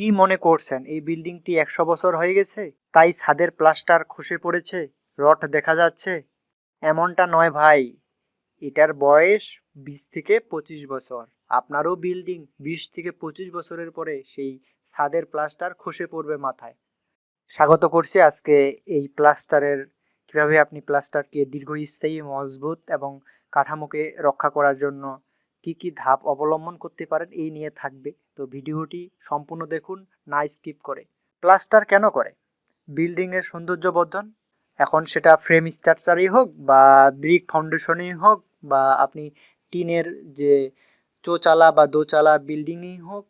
কি মনে করছেন? এই বিল্ডিংটি একশো বছর হয়ে গেছে? তাই ছাদের প্লাস্টার খসে পড়েছে রড দেখা যাচ্ছে। এমনটা নয় ভাই। এটার বয়স বিশ থেকে পঁচিশ বছর। আপনারও বিল্ডিং বিশ থেকে পঁচিশ বছরের পরে সেই ছাদের প্লাস্টার খসে পড়বে মাথায়। স্বাগত করছি আজকে এই প্লাস্টারের, কীভাবে আপনি প্লাস্টারকে দীর্ঘস্থায়ী, মজবুত এবং কাঠামোকে রক্ষা করার জন্য কি কি ধাপ অবলম্বন করতে পারেন, এই নিয়ে থাকবে। তো ভিডিওটি সম্পূর্ণ দেখুন, না স্কিপ করে। প্লাস্টার কেন করে? বিল্ডিংয়ের সৌন্দর্যবর্ধন? এখন সেটা ফ্রেম স্ট্রাকচারই হোক বা ব্রিক ফাউন্ডেশনই হোক বা আপনি টিনের যে চোচালা বা দোচালা বিল্ডিংই হোক,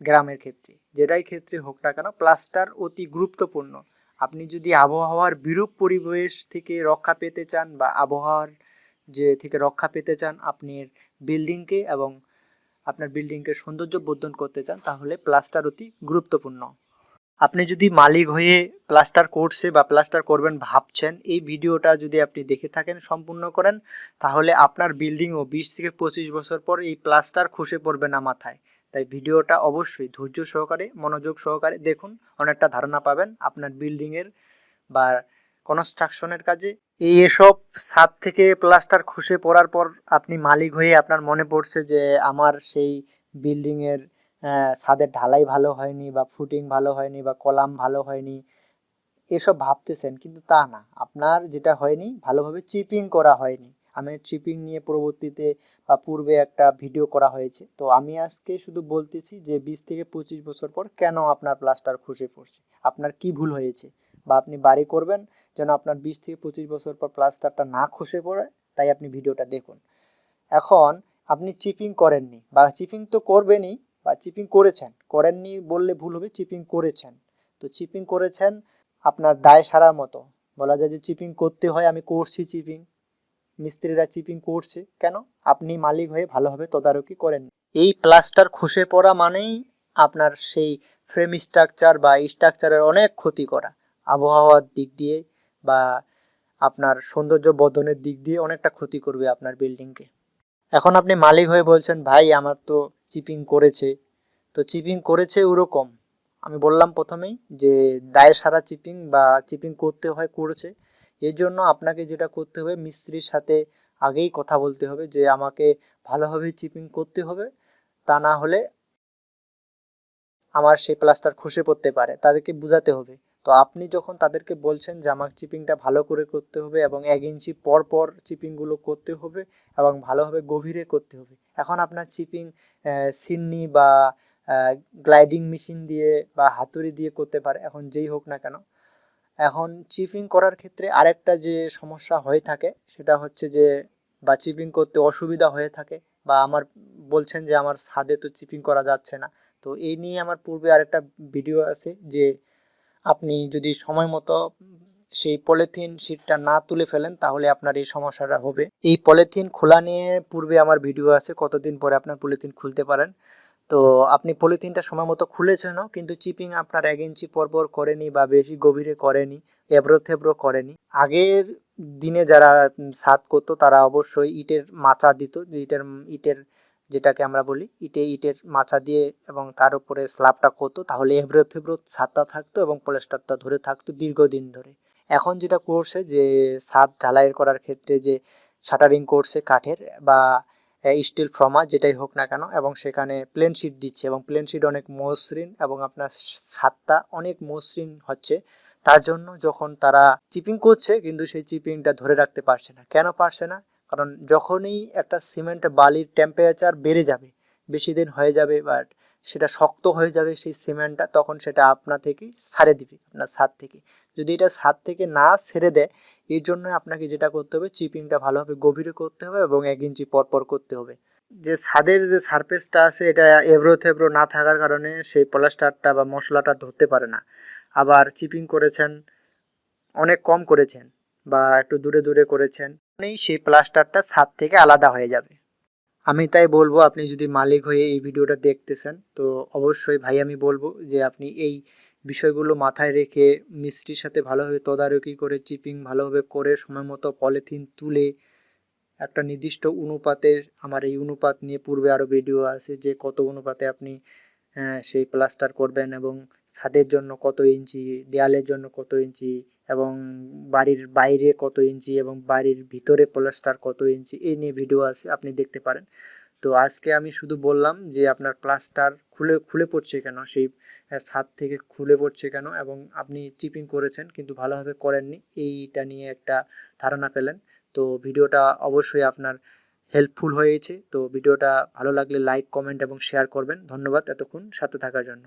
গ্রামের ক্ষেত্রে, যেটাই ক্ষেত্রে হোক না কেন, প্লাস্টার অতি গুরুত্বপূর্ণ। আপনি যদি আবহাওয়ার বিরূপ পরিবেশ থেকে রক্ষা পেতে চান বা আবহাওয়ার যে থেকে রক্ষা পেতে চান, আপনি বিল্ডিংকে এবং আপনার বিল্ডিংকে সৌন্দর্য বর্ধন করতে চান, তাহলে প্লাস্টার অতি গুরুত্বপূর্ণ। আপনি যদি মালিক হয়ে প্লাস্টার করছে বা প্লাস্টার করবেন ভাবছেন, এই ভিডিওটা যদি আপনি দেখে থাকেন, সম্পূর্ণ করেন, তাহলে আপনার বিল্ডিংও বিশ থেকে পঁচিশ বছর পর এই প্লাস্টার খসে পড়বে না মাথায়। তাই ভিডিওটা অবশ্যই ধৈর্য সহকারে, মনোযোগ সহকারে দেখুন, অনেকটা ধারণা পাবেন আপনার বিল্ডিংয়ের বা কনস্ট্রাকশনের কাজে। এই এসব ছাদ থেকে প্লাস্টার খসে পড়ার পর আপনি মালিক হয়ে আপনার মনে পড়ছে যে, আমার সেই বিল্ডিংয়ের ছাদের ঢালাই ভালো হয়নি বা ফুটিং ভালো হয়নি বা কলাম ভালো হয়নি। এসব ভাবতেছেন, কিন্তু তা না। আপনার যেটা হয়নি, ভালোভাবে চিপিং করা হয়নি। আমি চিপিং নিয়ে পরবর্তীতে বা পূর্বে একটা ভিডিও করা হয়েছে। তো আমি আজকে শুধু বলতেছি যে, বিশ থেকে পঁচিশ বছর পর কেন আপনার প্লাস্টার খসে পড়ছে? আপনার কি ভুল হয়েছে? বা আপনি বাড়ি করবেন যেন আপনার বিশ থেকে পঁচিশ বছর পর প্লাস্টারটা না খসে পড়ে, তাই আপনি ভিডিওটা দেখুন। এখন আপনি চিপিং করেননি বা চিপিং তো করবেনই বা চিপিং করেছেন, করেননি বললে ভুল হবে, চিপিং করেছেন। তো চিপিং করেছেন আপনার দায় সারার মতো। বলা যায় যে চিপিং করতে হয়, আমি করছি চিপিং। মিস্ত্রিরা চিপিং করছে, কেন? আপনি মালিক হয়ে ভালোভাবে তদারকি করেন। এই প্লাস্টার খসে পড়া মানেই আপনার সেই ফ্রেম স্ট্রাকচার বা স্ট্রাকচারের অনেক ক্ষতি করা। আবহাওয়ার দিক দিয়ে বা আপনার সৌন্দর্য বর্ধনের দিক দিয়ে অনেকটা ক্ষতি করবে আপনার বিল্ডিংকে। এখন আপনি মালিক হয়ে বলছেন, ভাই, আমার তো চিপিং করেছে। তো চিপিং করেছে ওরকম। আমি বললাম প্রথমেই যে, দায় সারা চিপিং বা চিপিং করতে হয়, করেছে। এর জন্য আপনাকে যেটা করতে হবে, মিস্ত্রির সাথে আগেই কথা বলতে হবে যে, আমাকে ভালোভাবে চিপিং করতে হবে, তা না হলে আমার সেই প্লাস্টার খসে পড়তে পারে। তাদেরকে বোঝাতে হবে। তো আপনি যখন তাদেরকে বলছেন যে আমার চিপিংটা ভালো করে করতে হবে এবং এক ইঞ্চি পর পর চিপিংগুলো করতে হবে এবং ভালোভাবে গভীরে করতে হবে, এখন আপনার চিপিং সিন্নি বা গ্লাইডিং মেশিন দিয়ে বা হাতুড়ি দিয়ে করতে পারে, এখন যেই হোক না কেন। এখন চিপিং করার ক্ষেত্রে আরেকটা যে সমস্যা হয়ে থাকে সেটা হচ্ছে যে, বা চিপিং করতে অসুবিধা হয়ে থাকে বা আমার বলছেন যে আমার ছাদে তো চিপিং করা যাচ্ছে না। তো এই নিয়ে আমার পূর্বে আরেকটা ভিডিও আছে যে আপনি যদি সময় মতো সেই পলিথিন শিটটা না তুলে ফেলেন, তাহলে আপনার এই সমস্যাটা হবে। এই পলিথিন খোলা নিয়ে পূর্বে আমার ভিডিও আছে, কতদিন পরে আপনার পলিথিন খুলতে পারেন। তো আপনি পলিথিনটা সময় মতো খুলেছেনও, কিন্তু চিপিং আপনার এক ইঞ্চি পরপর করেনি বা বেশি গভীরে করেনি, এবড়ো থেবড়ো করেনি। আগের দিনে যারা ছাদ করতো, তারা অবশ্যই ইটের মাচা দিত, ইটের ইটের যেটাকে আমরা বলি ইটে ইটের মাচা দিয়ে এবং তার উপরে স্ল্যাবটা করতো, তাহলে এবড়ো থেবড়ো ছাদটা থাকতো এবং প্লাস্টারটা ধরে থাকতো দীর্ঘদিন ধরে। এখন যেটা করছে যে ছাদ ঢালাইয়ের করার ক্ষেত্রে যে শাটারিং করছে কাঠের বা স্টিল ফ্রমা যেটাই হোক না কেন, এবং সেখানে প্লেন শিট দিচ্ছে, এবং প্লেন শিট অনেক মসৃণ এবং আপনার ছাদটা অনেক মসৃণ হচ্ছে। তার জন্য যখন তারা চিপিং করছে কিন্তু সেই চিপিংটা ধরে রাখতে পারছে না। কেন পারছে না? কারণ যখনই একটা সিমেন্ট বালির টেম্পারেচার বেড়ে যাবে, বেশি দিন হয়ে যাবে বা সেটা শক্ত হয়ে যাবে সেই সিমেন্টটা, তখন সেটা আপনা থেকেই সারে দিবে, আপনার ছাদ থেকে। যদি এটা ছাদ থেকে না ছেড়ে দেয়, এর জন্য আপনাকে যেটা করতে হবে চিপিংটা ভালোভাবে গভীরে করতে হবে এবং এক ইঞ্চি পর পর করতে হবে। যে ছাদের যে সারফেসটা আছে, এটা এব্রো থেব্রো না থাকার কারণে সেই প্লাস্টারটা বা মশলাটা ধরতে পারে না। আবার চিপিং করেছেন, অনেক কম করেছেন বা একটু দূরে দূরে করেছেন নেই সেই প্লাস্টারটা ছাদ থেকে আলাদা হয়ে যাবে। আমি তাই বলব, আপনি যদি মালিক হয়ে এই ভিডিওটা দেখতেছেন, তো অবশ্যই ভাই আমি বলব যে আপনি এই বিষয়গুলো মাথায় রেখে মিস্ত্রির সাথে ভালোভাবে তদারকি করে, চিপিং ভালোভাবে করে, সময় মতো পলিথিন তুলে, একটা নির্দিষ্ট অনুপাতে, আমার এই অনুপাত নিয়ে পূর্বে আরও ভিডিও আছে যে কত অনুপাতে আপনি সেই প্লাস্টার করবেন এবং ছাদের জন্য কত ইঞ্চি, দেয়ালের জন্য কত ইঞ্চি এবং বাড়ির বাইরে কত ইঞ্চি এবং বাড়ির ভিতরে প্লাস্টার কত ইঞ্চি, এই নিয়ে ভিডিও আছে, আপনি দেখতে পারেন। তো আজকে আমি শুধু বললাম যে আপনার প্লাস্টার খুলে খুলে পড়ছে কেন, সেই ছাদ থেকে খুলে পড়ছে কেন এবং আপনি চিপিং করেছেন কিন্তু ভালোভাবে করেননি, এইটা নিয়ে একটা ধারণা পেলেন। তো ভিডিওটা অবশ্যই আপনার হেল্পফুল হয়েছে। তো ভিডিওটা ভালো লাগলে লাইক কমেন্ট এবং শেয়ার করবেন। ধন্যবাদ এতক্ষণ সাথে থাকার জন্য।